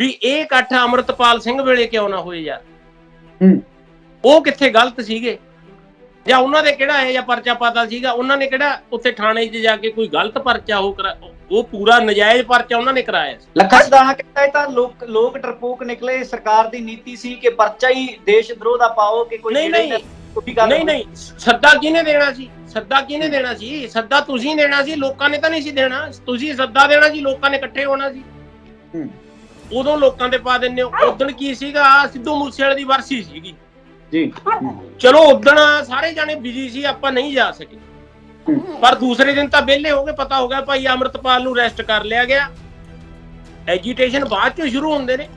ਵੀ ਇਹ ਇਕੱਠ ਅਮਰਤਪਾਲ ਸਿੰਘ ਵੇਲੇ ਕਿਉਂ ਨਾ ਹੋਏ ਯਾਰ? ਹੂੰ। ਉਹ ਕਿੱਥੇ ਗਲਤ ਸੀਗੇ? ਜਾਂ ਉਹਨਾਂ ਦੇ ਕਿਹੜਾ ਇਹ ਜਾਂ ਪਰਚਾ ਪਤਾ ਸੀਗਾ? ਉਹਨਾਂ ਨੇ ਕਿਹੜਾ ਉੱਥੇ ਥਾਣੇ 'ਚ ਜਾ ਕੇ ਕੋਈ ਗਲਤ ਪਰਚਾ ਉਹ ਕਰਾ ਉਹ ਪੂਰਾ ਨਜਾਇਜ਼ ਪਰਚਾ ਉਹਨਾਂ ਨੇ ਕਰਾਇਆ ਸੀ? ਲੱਖਾ ਸਦਾਣਾ ਕਹਿੰਦਾ ਇਹ ਤਾਂ ਲੋਕ ਲੋਕ ਡਰਪੋਕ ਨਿਕਲੇ ਸਰਕਾਰ ਦੀ ਨੀਤੀ ਸੀ ਕਿ ਪਰਚਾ ਹੀ ਦੇਸ਼ ਦਰੋਹ ਦਾ ਪਾਓ ਕਿ ਕੋਈ ਨਹੀਂ ਨਹੀਂ। ਕੋਈ ਗੱਲ ਨਹੀਂ। ਨਹੀਂ। ਸੱਦਾ ਕਿਹਨੇ ਦੇਣਾ ਸੀ? ਸੱਦਾ ਕਿਹਨੇ ਦੇਣਾ ਸੀ? ਸੱਦਾ ਤੁਸੀਂ ਦੇਣਾ ਸੀ? ਲੋਕਾਂ ਨੇ ਤਾਂ ਨਹੀਂ ਸੀ ਦੇਣਾ। ਤੁਸੀਂ ਸੱਦਾ ਦੇਣਾ ਸੀ? ਲੋਕਾਂ ਨੇ ਇਕੱਠੇ ਹੋਣਾ ਸੀ? ਹੂੰ। ਉਦੋਂ ਲੋਕਾਂ ਦੇ ਪਾ ਦਿੰਦੇ ਹੋ। ਉਦੋਂ ਕੀ ਸੀਗਾ? ਸਿੱਧੂ ਮੂਸੇਵਾਲੇ ਦੀ ਵਰਸੀ ਸੀਗੀ। ਜੀ। ਚਲੋ ਉਦੋਂ ਸਾਰੇ ਜਾਣੇ ਬਿਜ਼ੀ ਸੀ ਆਪਾਂ ਨਹੀਂ ਜਾ ਸਕੇ। ਪਰ ਦੂਸਰੇ ਦਿਨ ਤਾਂ ਵਿਹਲੇ ਹੋ ਗਏ ਪਤਾ ਹੋ ਗਿਆ ਭਾਈ ਅਮਰਤਪਾਲ ਨੂੰ ਅਰੈਸਟ ਕਰ ਲਿਆ ਗਿਆ। ਐਜੀਟੇਸ਼ਨ ਬਾਅਦ ਚੋਂ ਸ਼ੁਰੂ ਹੁੰਦੇ ਨੇ।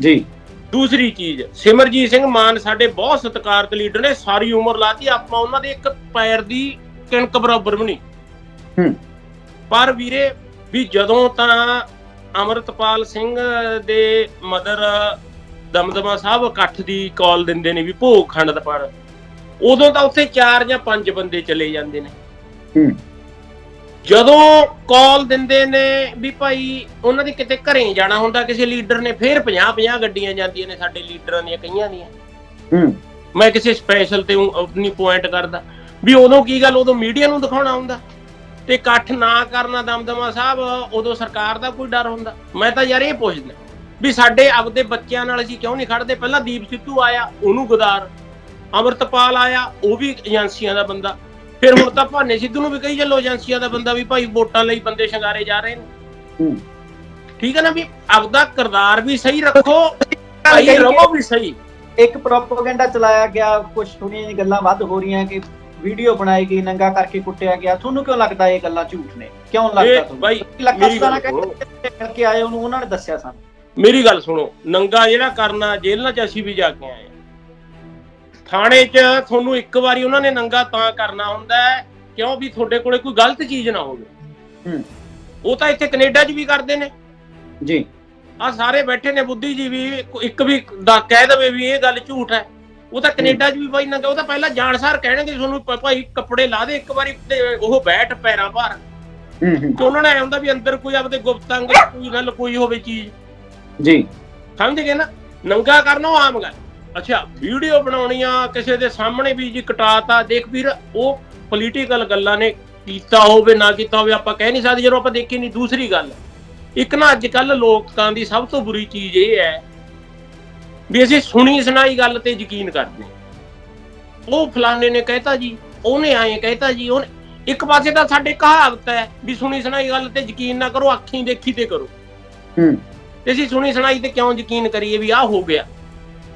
ਜੀ। ਦੂਸਰੀ ਚੀਜ਼ ਸਿਮਰਜੀਤ ਸਿੰਘ ਮਾਨ ਸਾਡੇ ਬਹੁਤ ਸਤਿਕਾਰਤ ਲੀਡਰ ਨੇ ਸਾਰੀ ਉਮਰ ਲਾਤੀ। ਆਪਾਂ ਉਹਨਾਂ ਦੇ ਇੱਕ ਪੈਰ ਦੀ ਕਿਣਕ ਬਰਾਬਰ ਵੀ ਨਹੀਂ। ਹੂੰ। ਪਰ ਵੀਰੇ ਵੀ ਜਦੋਂ ਤਾਂ ਅਮਰਤਪਾਲ ਸਿੰਘ ਦੇ ਮਦਰ ਦਮਦਮਾ ਸਾਹਿਬ ਇਕੱਠ ਦੀ ਕਾਲ ਦਿੰਦੇ ਨੇ ਵੀ ਭੋਗ ਖੰਡ ਦਾ ਪਰ। ਉਦੋਂ ਤਾਂ ਉੱਥੇ ਚਾਰ ਜਾਂ ਪੰਜ ਬੰਦੇ ਚਲੇ ਜਾਂਦੇ ਨੇ। ਜਦੋਂ ਕਾਲ ਦਿੰਦੇ ਨੇ ਵੀ ਭਾਈ ਉਹਨਾਂ ਦੇ ਕਿਤੇ ਘਰੇ ਜਾਣਾ ਹੁੰਦਾ ਕਿਸੇ ਲੀਡਰ ਨੇ ਫੇਰ 50 50 ਗੱਡੀਆਂ ਜਾਂਦੀਆਂ ਨੇ ਸਾਡੇ ਲੀਡਰਾਂ ਦੀਆਂ ਕਈਆਂ ਦੀਆਂ। ਹੂੰ। ਮੈਂ ਕਿਸੇ ਸਪੈਸ਼ਲ ਤੇ ਆਪਣੀ ਪੁਆਇੰਟ ਕਰਦਾ। ਵੀ ਉਦੋਂ ਕੀ ਗੱਲ ਉਦੋਂ ਮੀਡੀਆ ਨੂੰ ਦਿਖਾਉਣਾ ਹੁੰਦਾ। ਤੇ ਇਕੱਠ ਨਾ ਕਰਨਾ ਦਮਦਮਾ ਸਾਹਿਬ ਉਦੋਂ ਸਰਕਾਰ ਦਾ ਕੋਈ ਡਰ ਹੁੰਦਾ। ਮੈਂ ਤਾਂ ਯਾਰ ਇਹ ਪੁੱਛਦਾ ਵੀ ਸਾਡੇ ਆਪਦੇ ਬੱਚਿਆਂ ਨਾਲ ਅਸੀਂ ਕਿਉਂ ਨਹੀਂ ਖੜਦੇ ਪਹਿਲਾਂ ਦੀਪ ਸਿੱਧੂ ਆਇਆ ਉਹਨੂੰ ਗਦਾਰ। ਅਮਰਤਪਾਲ ਆਇਆ ਉਹ ਵੀ ਏਜੰਸੀਆਂ ਦਾ ਬੰਦਾ। ਫਿਰ ਹੁਣ ਤਾਂ ਭਾਨੇ ਸਿੱਧੂ ਨੂੰ ਵੀ ਕਹੀ ਚੱਲੋ ਏਜੰਸੀਆਂ ਦਾ ਬੰਦਾ ਵੀ ਭਾਈ ਵੋਟਾਂ ਲਈ ਬੰਦੇ ਸ਼ਿੰਗਾਰੇ ਜਾ ਰਹੇ ਨੇ। ਠੀਕ ਹੈ ਨਾ ਵੀ ਆਪਦਾ ਕਿਰਦਾਰ ਵੀ ਸਹੀ ਰੱਖੋ ਭਾਈ ਰਹੋ ਵੀ ਸਹੀ। ਇੱਕ ਪ੍ਰੋਪਗੈਂਡਾ ਚਲਾਇਆ ਗਿਆ ਕੁਝ ਥੋੜੀਆਂ ਜਿਹੀਆਂ ਗੱਲਾਂ ਵੱਧ ਹੋ ਰਹੀਆਂ ਕਿ ਵੀਡੀਓ ਬਣਾਈ ਗਈ ਨੰਗਾ ਕਰਕੇ ਕੁੱਟਿਆ ਗਿਆ। ਤੁਹਾਨੂੰ ਕਿਉਂ ਲੱਗਦਾ ਇਹ ਗੱਲਾਂ ਝੂਠ ਨੇ? ਕਿਉਂ ਲੱਗਦਾ ਤੁਹਾਨੂੰ? ਬਾਈ ਮੇਰੀ ਗੱਲ ਸੁਣੋ। ਕਹਿੰਦੇ ਕਰਕੇ ਆਏ ਉਹਨੂੰ ਉਹਨਾਂ ਨੇ ਦੱਸਿਆ ਸਾਨੂੰ? ਮੇਰੀ ਗੱਲ ਸੁਣੋ ਨੰਗਾ ਜਿਹੜਾ ਕਰਨਾ ਜੇਲ੍ਹਾਂ 'ਚ ਅਸੀਂ ਵੀ ਜਾ ਕੇ ਆਏ। ਥਾਣੇ 'ਚ ਤੁਹਾਨੂੰ ਇੱਕ ਵਾਰੀ ਉਹਨਾਂ ਨੇ ਨੰਗਾ ਤਾਂ ਕਰਨਾ ਹੁੰਦਾ ਕਿਉਂ ਵੀ ਤੁਹਾਡੇ ਕੋਲੇ ਕੋਈ ਗਲਤ ਚੀਜ਼ ਨਾ ਹੋਵੇ। ਹੂੰ। ਉਹ ਤਾਂ ਇੱਥੇ ਕੈਨੇਡਾ 'ਚ ਵੀ ਕਰਦੇ ਨੇ। ਜੀ। ਆ ਸਾਰੇ ਬੈਠੇ ਨੇ ਬੁੱਧੀਜੀਵੀ ਇੱਕ ਵੀ ਦਾ ਕਹਿ ਦਵੇ ਵੀ ਇਹ ਗੱਲ ਝੂਠ ਹੈ। ਉਹ ਤਾਂ ਕੈਨੇਡਾ 'ਚ ਵੀ ਬਾਈ ਨੰਗਾ ਉਹ ਤਾਂ ਪਹਿਲਾਂ ਜਾਣਸਾਰ ਕਹਿਣਗੇ ਤੁਹਾਨੂੰ ਭ- ਭਾਈ ਕੱਪੜੇ ਲਾ ਦੇ ਇੱਕ ਵਾਰੀ ਤੇ ਉਹ ਬੈਠ ਪੈਰਾਂ ਭਾਰ। ਹੂੰ ਹੂੰ। ਤੇ ਉਹਨਾਂ ਨੇ ਐ ਹੁੰਦਾ ਵੀ ਅੰਦਰ ਕੋਈ ਆਪਦੇ ਗੁਪਤ ਅੰਗ ਕੋਈ ਗੱਲ ਕੋਈ ਹੋਵੇ ਚੀਜ਼। ਜੀ। ਸਮਝ ਗਏ ਨਾ? ਨੰਗਾ ਕਰਨਾ ਉਹ ਆਮ ਗੱਲ। ਅੱਛਾ ਵੀਡੀਓ ਬਣਾਉਣੀ ਆ ਕਿਸੇ ਦੇ ਸਾਹਮਣੇ ਵੀ ਜੀ ਕਟਾਤਾ। ਦੇਖ ਵੀਰ ਉਹ ਪੋਲੀਟੀਕਲ ਗੱਲਾਂ ਨੇ ਕੀਤਾ ਹੋਵੇ ਨਾ ਕੀਤਾ ਹੋਵੇ ਆਪਾਂ ਕਹਿ ਨਹੀਂ ਸਕਦੇ ਜਦੋਂ ਆਪਾਂ ਦੇਖੀ ਨਹੀਂ ਦੂਸਰੀ ਗੱਲ। ਇੱਕ ਨਾ ਅੱਜ ਕੱਲ ਲੋਕਾਂ ਦੀ ਸਭ ਤੋਂ ਬੁਰੀ ਚੀਜ਼ ਇਹ ਹੈ ਵੀ ਅਸੀਂ ਸੁਣੀ ਸੁਣਾਈ ਗੱਲ ਤੇ ਯਕੀਨ ਕਰਦੇ। ਉਹ ਫਲਾਣੇ ਨੇ ਕਹਿਤਾ ਜੀ ਉਹਨੇ ਐਂ ਕਹਿਤਾ ਜੀ ਉਹਨੇ ਇੱਕ ਪਾਸੇ ਤਾਂ ਸਾਡੇ ਕਹਾਵਤ ਹੈ ਵੀ ਸੁਣੀ ਸੁਣਾਈ ਗੱਲ ਤੇ ਯਕੀਨ ਨਾ ਕਰੋ ਅੱਖੀਂ ਦੇਖੀ ਤੇ ਕਰੋ। ਹੂੰ। ਤੇ ਅਸੀਂ ਸੁਣੀ ਸੁਣਾਈ ਤੇ ਕਿਉਂ ਯਕੀਨ ਕਰੀਏ ਵੀ ਆਹ ਹੋ ਗਿਆ?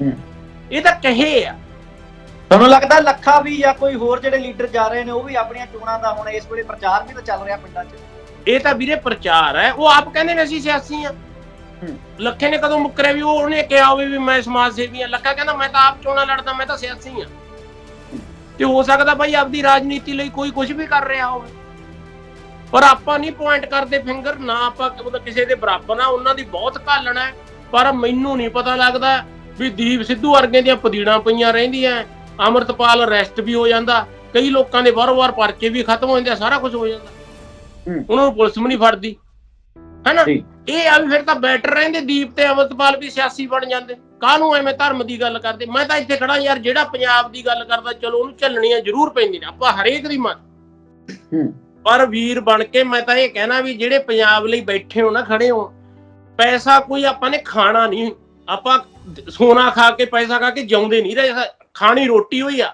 ਹੂੰ। ਇਹ ਤਾਂ ਕਹੇ ਆ। ਤੁਹਾਨੂੰ ਲੱਗਦਾ ਲੱਖਾ ਵੀ ਜਾਂ ਕੋਈ ਹੋਰ ਜਿਹੜੇ ਲੀਡਰ ਜਾ ਰਹੇ ਨੇ ਉਹ ਵੀ ਆਪਣੀਆਂ ਚੋਣਾਂ ਦਾ ਹੁਣ ਇਸ ਵੇਲੇ ਪ੍ਰਚਾਰ ਵੀ ਤਾਂ ਚੱਲ ਰਿਹਾ ਪਿੰਡਾਂ 'ਚ? ਇਹ ਤਾਂ ਵੀਰੇ ਪ੍ਰਚਾਰ ਹੈ। ਉਹ ਆਪ ਕਹਿੰਦੇ ਨੇ ਅਸੀਂ ਸਿਆਸੀ ਆ। ਲੱਖੇ ਨੇ ਕਦੋਂ ਮੁੱਕਰਿਆ ਵੀ ਉਹ ਉਹਨੇ ਕਿਹਾ ਹੋਵੇ ਵੀ ਮੈਂ ਸਮਾਜ ਸੇਵੀ ਆ ਲੱਖਾ ਕਹਿੰਦਾ ਮੈਂ ਤਾਂ ਆਪ ਚੋਣਾਂ ਲੜਦਾ? ਮੈਂ ਤਾਂ ਸਿਆਸੀ ਆ ਤੇ ਹੋ ਸਕਦਾ ਭਾਈ ਆਪਦੀ ਰਾਜਨੀਤੀ ਲਈ ਕੋਈ ਕੁਝ ਵੀ ਕਰ ਰਿਹਾ ਹੋਵੇ। ਪਰ ਆਪਾਂ ਨਹੀਂ ਪੁਆਇੰਟ ਕਰਦੇ ਫਿੰਗਰ ਨਾ ਆਪਾਂ ਮਤਲਬ ਕਿਸੇ ਦੇ ਬਰਾਬਰ ਨਾ ਉਹਨਾਂ ਦੀ ਬਹੁਤ ਘਾਲਣਾ ਪਰ ਮੈਨੂੰ ਨਹੀਂ ਪਤਾ ਲੱਗਦਾ ਵੀ ਦੀਪ ਸਿੱਧੂ ਵਰਗੇ ਦੀਆਂ ਪਦੀੜਾਂ ਪਈਆਂ ਰਹਿੰਦੀਆਂ ਅਮਰਤਪਾਲ ਅਰੈਸਟ ਵੀ ਹੋ ਜਾਂਦਾ। ਕਈ ਲੋਕਾਂ ਦੇ ਵਾਰ-ਵਾਰ ਪਰਚੇ ਵੀ ਖਤਮ ਹੋ ਜਾਂਦੇ ਆ, ਸਾਰਾ ਕੁਝ ਹੋ ਜਾਂਦਾ। ਉਹਨਾਂ ਨੂੰ ਪੁਲਿਸ ਵੀ ਨਹੀਂ ਫੜਦੀ। ਹੈਨਾ। ਇਹ ਆ ਵੀ ਫਿਰ ਤਾਂ ਬੈਟਰ ਰਹਿੰਦੇ ਦੀਪ ਤੇ ਅਮਰਤਪਾਲ ਵੀ ਸਿਆਸੀ ਬਣ ਜਾਂਦੇ। ਕਾਹਨੂੰ ਐਵੇਂ ਧਰਮ ਦੀ ਗੱਲ ਕਰਦੇ? ਮੈਂ ਤਾਂ ਇੱਥੇ ਖੜਾ ਯਾਰ ਜਿਹੜਾ ਪੰਜਾਬ ਦੀ ਗੱਲ ਕਰਦਾ ਚਲੋ ਉਹਨੂੰ ਝੱਲਣੀਆਂ ਜ਼ਰੂਰ ਪੈਂਦੀਆਂ ਨੇ। ਆਪਾਂ ਹਰੇਕ ਦੀ ਮੰਨ। ਪਰ ਵੀਰ ਬਣ ਕੇ ਮੈਂ ਤਾਂ ਇਹ ਕਹਿਣਾ ਵੀ ਜਿਹੜੇ ਪੰਜਾਬ ਲਈ ਬੈਠੇ ਹੋ ਨਾ ਖੜੇ ਹੋ ਪੈਸਾ ਕੋਈ ਆਪਾਂ ਨੇ ਖਾਣਾ ਨਹੀਂ। ਆਪਾਂ ਸੋਨਾ ਖਾ ਕੇ ਪੈਸਾ ਖਾ ਕੇ ਜਿਉਂਦੇ ਨਹੀਂ ਰਹੇ। ਖਾਣੀ ਰੋਟੀ ਹੋਈ ਆ।